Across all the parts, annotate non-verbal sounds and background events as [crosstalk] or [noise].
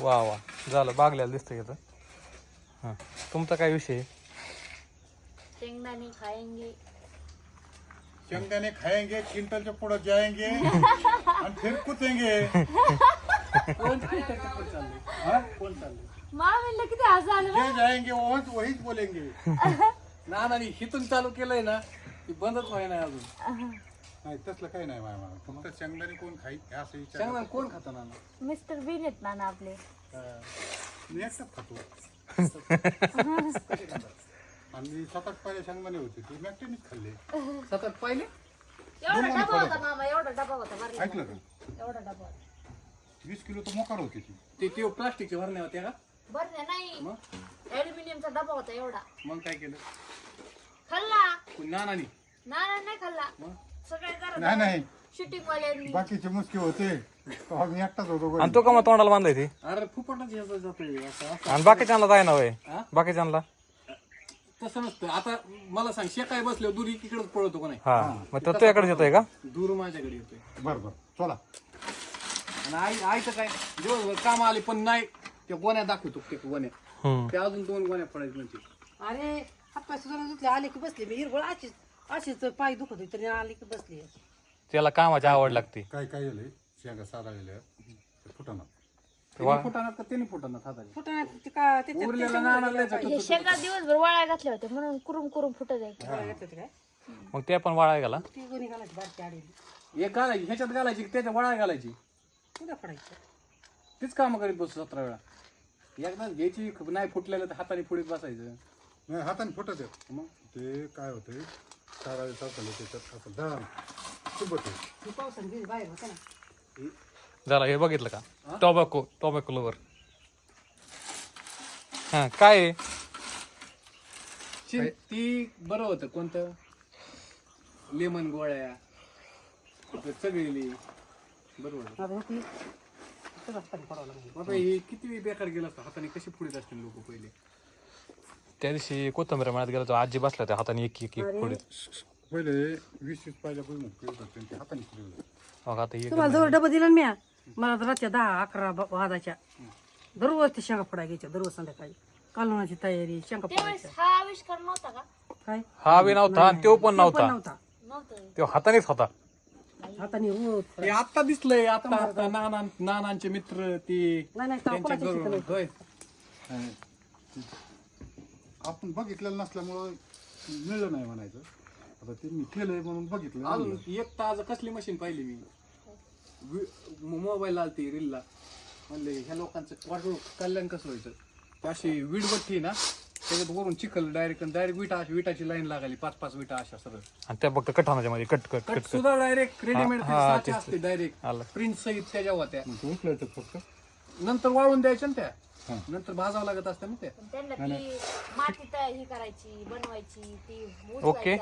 वा वा. झालं. बागल्याला दिसतंय इथं. हां. तुमचा काय विषय? आहे? शेंगदाणे खाएंगे शेंगदाणे खाएंगे क्विंटल के पुढे जाएंगे आणि फिर कुचेंगे हाँ? मा म्हणलं किती हसू आलं जे जाएंगे वहीच वहीच बोलेंगे. ना ना हिथून चालू केलंय ना ती बंदच नाही अजून. नाही तसलं काही नाही माय मला. फक्त शेंगदाणे कोण खाई असं विचार ना कोण खाता ना मिस्टर बीन आहेत ना ना आपले मी एकटाच खातो. आणि सात आठ पहिले शेंगदाणे होते ते मी एकट्यानेच खाल्ले. सतत पहिले एवढा डबा होता मामा एवढा डबा होता बरं ऐकलं का? एवढा डबा होता. वीस किलो तर मोकार होती ती. ते ते प्लास्टिकचे भरणे होते का? बरं नाही. मग? ऍल्युमिनियमचा डबा होता एवढा. मग काय केलं? खाल्ला. नानानी. ना ना नाही खाल्ला. मग? नाही नाही. शूटिंग वाल्यांनी बाकीचे मुसके होते. तेव्हा मी एकटाच होतो घरी. आणि तो का मग तोंडाला बांधाय ती? अरे फुपटाच यायचं जातोय असं असं. आणि बाकीच्यांना जाय ना वय. हा? बाकीच्यांना. तसं नसतं. आता मला सांग शेकाय बसले दूर इकडेच पळतो का नाही? हा. मग तो तुझ्याकडे येतोय का? दूर माझ्याकडे येतोय. बरं बरं. चला. आणि आई आईचं काय दिवसभर काम आले पण नाही. त्या गोण्या दाखवतो ते गोण्या? हम्म. ते अजून दोन गोण्या पडायचे म्हणजे अरे हातपाय सुद्धा धुतले आले की बसले मी हिरवळ अशीच अशीच पाय दुखत होती तरी आले की बसली. त्याला कामाची आवड लागते. काय काय झालंय? शेंगा साधाळलेल्या फुटाणा त्यांनी फुटाणात का त्यांनी फुटाणात हाताने? कुठं ते का ते उरलेला नाना द्यायचा हे शेंगा दिवसभर वाळ्या घातल्या होत्या म्हणून कुरुम कुरुम फुटत जायचे काय? मग ते पण वाळाय गेला ती कोणी घालायची बारकी आडीली एक घालायची ह्याच्यात घालायची की त्याच्या वळा घालायची? कुठं पडायचं तीच काम करीत बसतो सतरा वेळा. एकदा घ्यायची नाही फुटलेलं तर हाताने पुढे बसायचं. नाही हाताने फुटत मग ते काय होते साडाळे चालले त्याच्यात असं दळण सुबत आहे ती पावसाने गेली बाहेर होता ना. झालं हे बघितलं का? टोबॅको टोबॅको लवर हा काय आहे? ती बरं होतं. कोणतं? लेमन गोळ्या. चगळीली बरोबर आता ती तसंच पाणी पडावं लागलं. आता हे किती बेकार गेलं असतं हाताने कशी पुढे असतील लोक पहिले? त्या दिवशी कोथंबीर मळ्यात गेला तो आजी बसला त्या हाताने एक एक एक फोडीत पहिले वीस वीस हाताने होते. मग आता एक तुम्हाला जवळ डबा दिला ना म्या? मला तर रातच्या दहा अकरा ब- वाजायच्या. दररोज ते शेंगा फोडा घ्यायच्या दररोज संध्याकाळी. कालवणाची तयारी शेंगा फोडायच्या. हा आविष्कार नव्हता का? काय? हा बी नव्हता आणि तो पण पण नव्हता. नव्हता. नव्हतं. तो हातानेच होता. हाताने रोज हे आता दिसलंय आता आता नाना नानांचे मित्र ती नाही नाही तेव्हा त्यांच्या घरून होय. आपण बघितलेलं नसल्यामुळं मिळलं नाही म्हणायचं. आता त्यांनी केलंय म्हणून बघितलं. अजून एक ताज कसली मशीन पाहिली मी? मोबाईल आलती रीलला म्हणले ह्या लोकांचं वाटू कल्याण कसं व्हायचं? ती अशी वीटभट्टी ना त्याच्यात वरून चिखल डायरेक्ट डायरेक्ट विटा अशी विटाची लाईन लागाली पाच पाच विटा अशा सरळ. आणि त्या फक्त कठानाच्या मध्ये cut cut cut cut cut. सुद्धा डायरेक्ट रेडीमेड हा, तेच असते डायरेक्ट आलं. प्रिंट सहित त्याच्या होत्या. मग ते उचलायचं फक्त. नंतर वाळून द्यायच्या ना. त्या. नंतर भाजावं लागत असतं ना त्या. पण त्यांना ती माती तयार ही करायची बनवायची ती ओके.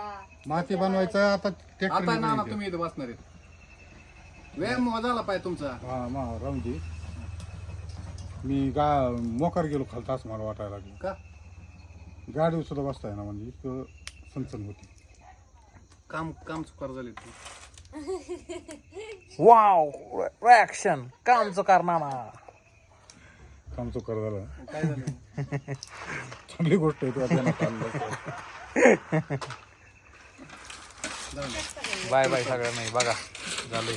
माती बनवायचं आता आता ट्रॅक्टर ना ना तुम्ही इथं बसणार आहेत. व्यायाम झाला पाहिजे तुमचा. हा मा रामजी. मी गा मोकार गेलो खालता असं मला वाटायला लागलं. का? गाडी सुद्धा बसता ना म्हणजे इतकं सनसन होती. काम काम चुकार झाले तू. वाव रिॲक्शन काम करणार काम चुकार झालं. काय झालं? [laughs] चांगली गोष्ट आहे ध्यानात आणलं. बाय बाय सगळ्यांना बघा. झालंय.